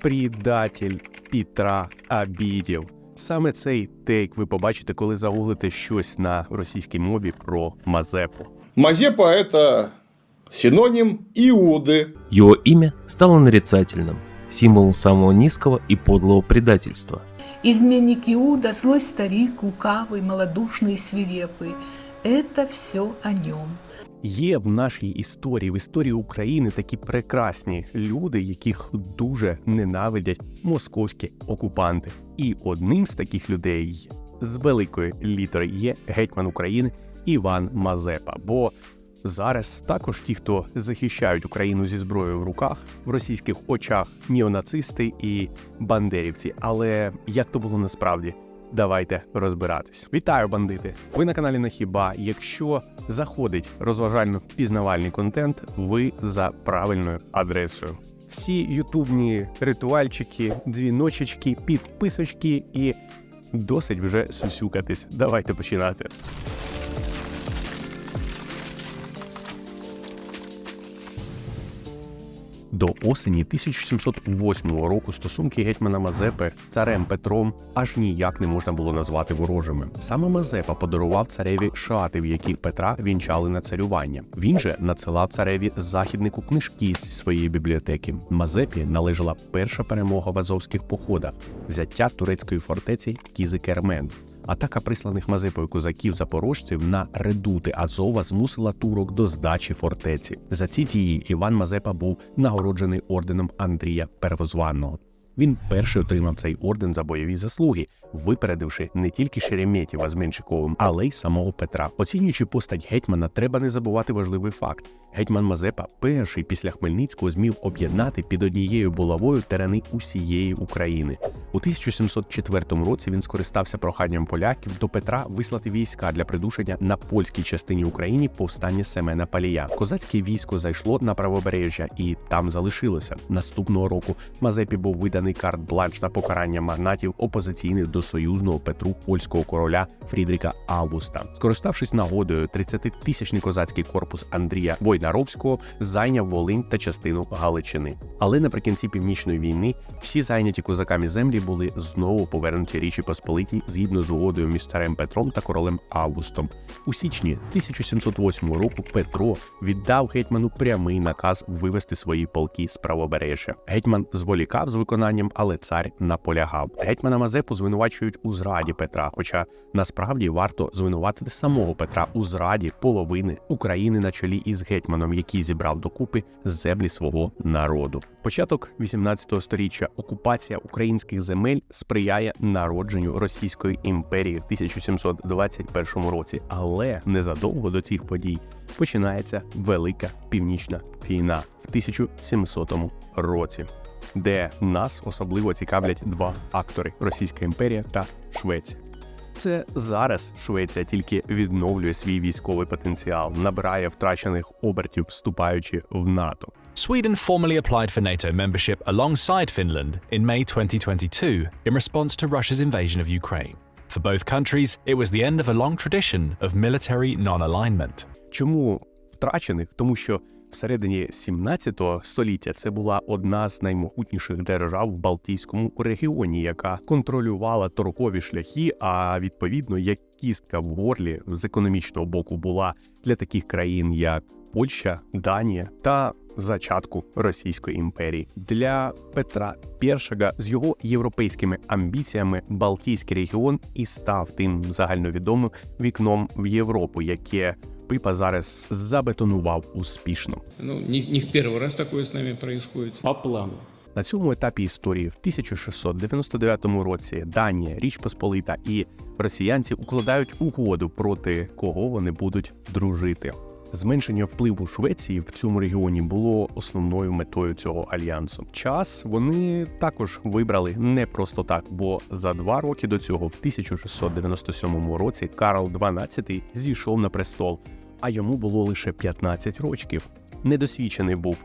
Предатель Пітра Абідів. Саме цей тейк ви побачите, коли загуглите щось на російській мові про Мазепу. Мазепа – это синоним Иуды. Его имя стало нарицательным, символом самого низкого и подлого предательства. Изменник Иуда, злой старик, лукавый, малодушный и свирепый. Это все о нем. Є в нашій історії, в історії України такі прекрасні люди, яких дуже ненавидять московські окупанти. І одним з таких людей з великої літери є гетьман України Іван Мазепа. Бо зараз також ті, хто захищають Україну зі зброєю в руках, в російських очах неонацисти і бандерівці. Але як то було насправді? Давайте розбиратись. Вітаю, бандити! Ви на каналі Нахіба. Якщо заходить розважально пізнавальний контент, ви за правильною адресою. Всі ютубні ритуальчики, дзвіночечки, підписочки і досить вже сусюкатись. Давайте починати. До осені 1708 року стосунки гетьмана Мазепи з царем Петром аж ніяк не можна було назвати ворожими. Саме Мазепа подарував цареві шати, в яких Петра вінчали на царювання. Він же надсилав цареві західнику книжки з своєї бібліотеки. Мазепі належала перша перемога в азовських походах, взяття турецької фортеці Кізикермен. Атака присланих Мазепою козаків запорожців на редути Азова змусила турок до здачі фортеці. За ці дії Іван Мазепа був нагороджений орденом Андрія Первозванного. Він перший отримав цей орден за бойові заслуги, випередивши не тільки Шереметєва з Меншиковим, але й самого Петра. Оцінюючи постать гетьмана, треба не забувати важливий факт: гетьман Мазепа перший після Хмельницького змів об'єднати під однією булавою терени усієї України. У 1704 році він скористався проханням поляків до Петра вислати війська для придушення на польській частині України повстання Семена Палія. Козацьке військо зайшло на правобережжя і там залишилося. Наступного року Мазепі був виданий карт-бланш на покарання магнатів опозиційних до союзного Петру польського короля Фрідріка Августа. Скориставшись нагодою, 30-тисячний козацький корпус Андрія Войнаровського зайняв Волинь та частину Галичини. Але наприкінці північної війни всі зайняті козаками землі були знову повернуті Річі Посполитій згідно з угодою між царем Петром та королем Августом. У січні 1708 року Петро віддав гетьману прямий наказ вивести свої полки з правобережжя. Гетьман зволікав з виконанням, але цар наполягав. Гетьмана Мазепу звинувачують у зраді Петра. Хоча насправді варто звинуватити самого Петра у зраді половини України на чолі із гетьманом, який зібрав докупи землі свого народу. Початок 18 століття окупація українських земель сприяє народженню Російської імперії в 1721 році, але незадовго до цих подій починається Велика Північна війна в 1700 році, де нас особливо цікавлять два актори: Російська імперія та Швеція. Це зараз Швеція тільки відновлює свій військовий потенціал, набирає втрачених обертів, вступаючи в НАТО. Sweden formally applied for NATO membership alongside Finland in May 2022 in response to Russia's invasion of Ukraine. For both countries, it was the end of a long tradition of military non alignment. Чому втрачених? Тому що всередині 17 століття це була одна з наймогутніших держав в Балтійському регіоні, яка контролювала торгові шляхи. А відповідно, як кістка в горлі з економічного боку була для таких країн, як Польща, Данія та зачатку Російської імперії для Петра І з його європейськими амбіціями Балтійський регіон і став тим загальновідомим вікном в Європу, яке Пипа зараз забетонував успішно. Ну, не, не в первый раз такое с нами происходит. По плану. На цьому етапі історії в 1699 році Данія, Річ Посполита і росіянці укладають угоду проти кого вони будуть дружити. Зменшення впливу Швеції в цьому регіоні було основною метою цього альянсу. Час вони також вибрали не просто так, бо за два роки до цього, в 1697 році, Карл XII зійшов на престол, а йому було лише 15 років. Недосвідчений був.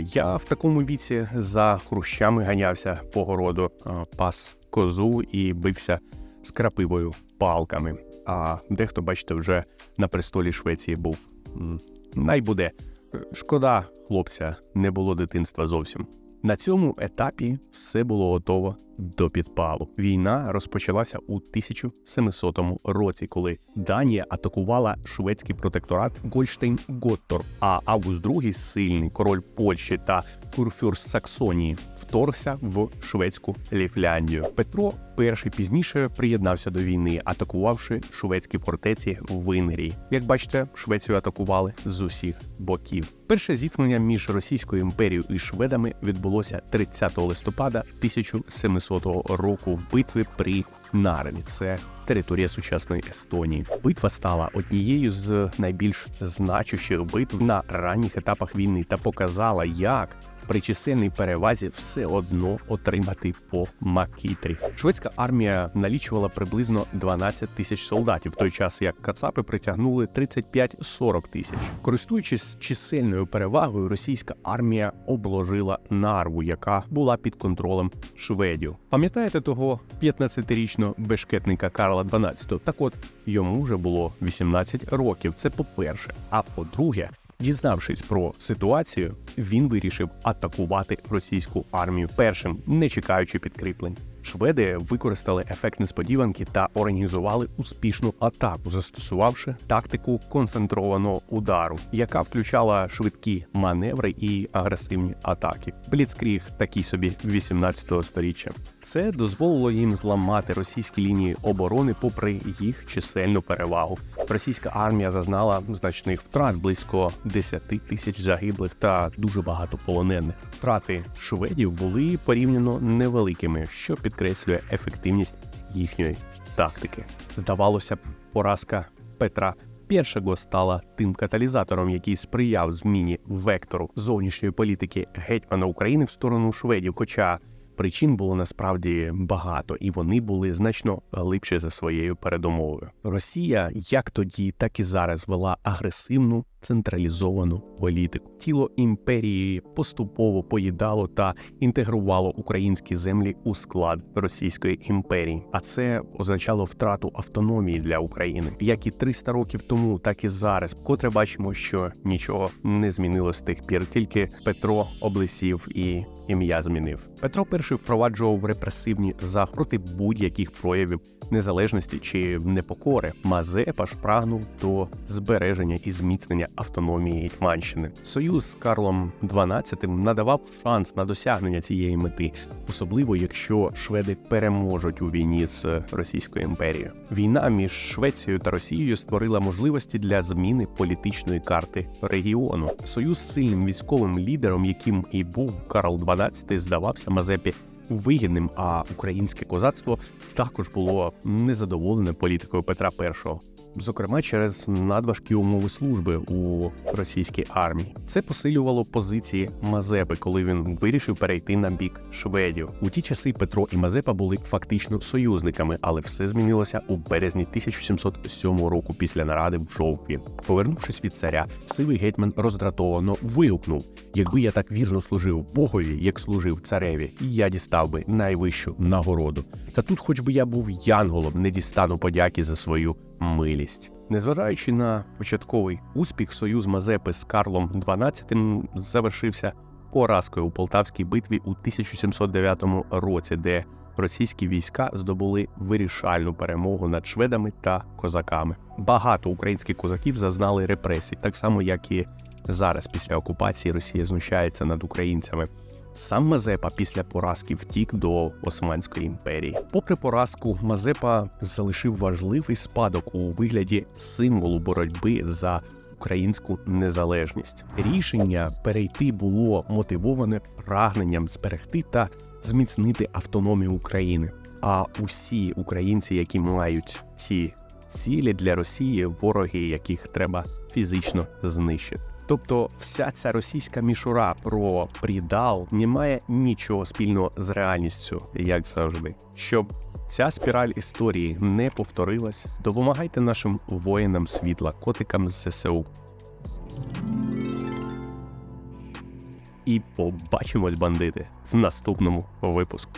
Я в такому віці за хрущами ганявся по городу, пас козу і бився з крапивою палками. А дехто, бачите, вже на престолі Швеції був. М, Най буде. Е, Шкода, хлопця, не було дитинства зовсім. На цьому етапі все було готово до підпалу. Війна розпочалася у 1700 році, коли Данія атакувала шведський протекторат Гольштейн Готтор, а Август II, сильний король Польщі та курфюрст Саксонії, вторгся в шведську Ліфляндію. Петро перший пізніше приєднався до війни, атакувавши шведські фортеці в Винері. Як бачите, Швецію атакували з усіх боків. Перше зіткнення між Російською імперією і шведами відбулося 30 листопада 1700 року в битві при Нарві. Це територія сучасної Естонії. Битва стала однією з найбільш значущих битв на ранніх етапах війни та показала, як при чисельній перевазі все одно отримати по макітрі. Шведська армія налічувала приблизно 12 тисяч солдатів, в той час як кацапи притягнули 35-40 тисяч. Користуючись чисельною перевагою, російська армія обложила нарву, яка була під контролем шведів. Пам'ятаєте того 15-річного бешкетника Карла XII? Так от йому вже було 18 років. Це по-перше. А по-друге, Дізнавшись про ситуацію, він вирішив атакувати російську армію першим, не чекаючи підкріплень. Шведи використали ефект несподіванки та організували успішну атаку, застосувавши тактику концентрованого удару, яка включала швидкі маневри і агресивні атаки. Бліцкріг такий собі 18 століття. Це дозволило їм зламати російські лінії оборони, попри їх чисельну перевагу. Російська армія зазнала значних втрат близько 10 тисяч загиблих та дуже багато полонених. Втрати шведів були порівняно невеликими, що підкреслює ефективність їхньої тактики. Здавалося б, поразка Петра. Першого стала тим каталізатором, який сприяв зміні вектору зовнішньої політики гетьмана України в сторону шведів. Хоча причин було насправді багато, і вони були значно глибші за своєю передумовою. Росія як тоді, так і зараз вела агресивну централізовану політику. Тіло імперії поступово поїдало та інтегрувало українські землі у склад Російської імперії. А це означало втрату автономії для України, як і 300 років тому, так і зараз. Котре бачимо, що нічого не змінилось з тих пір. Тільки Петро облисів і ім'я змінив. Петро І впроваджував репресивні заходи проти будь-яких проявів незалежності чи непокори. Мазепа ж прагнув до збереження і зміцнення автономії Гетьманщини. Союз з Карлом XII надавав шанс на досягнення цієї мети, особливо якщо шведи переможуть у війні з Російською імперією. Війна між Швецією та Росією створила можливості для зміни політичної карти регіону. Союз з сильним військовим лідером, яким і був Карл XII, здавався Мазепі вигідним, а українське козацтво також було незадоволене політикою Петра І. Зокрема, через надважкі умови служби у російській армії це посилювало позиції Мазепи, коли він вирішив перейти на бік шведів. У ті часи Петро і Мазепа були фактично союзниками, але все змінилося у березні 1707 року після наради в жовтні. Повернувшись від царя, сивий гетьман роздратовано вигукнув: якби я так вірно служив Богові, як служив цареві, я дістав би найвищу нагороду. Та тут, хоч би я був янголом, не дістану подяки за свою милість. Незважаючи на початковий успіх, союз Мазепи з Карлом XII завершився поразкою у Полтавській битві у 1709 році, де російські війська здобули вирішальну перемогу над шведами та козаками. Багато українських козаків зазнали репресій, так само як і зараз, після окупації Росія знущається над українцями. Сам Мазепа після поразки втік до Османської імперії. Попри поразку, Мазепа залишив важливий спадок у вигляді символу боротьби за українську незалежність. Рішення перейти було мотивоване прагненням зберегти та зміцнити автономію України. А усі українці, які мають ці цілі для Росії, вороги, яких треба фізично знищити. Тобто, вся ця російська мішура про придал не має нічого спільного з реальністю, як завжди. Щоб ця спіраль історії не повторилась, допомагайте нашим воїнам світла, котикам з ЗСУ. І побачимось, бандити, в наступному випуску.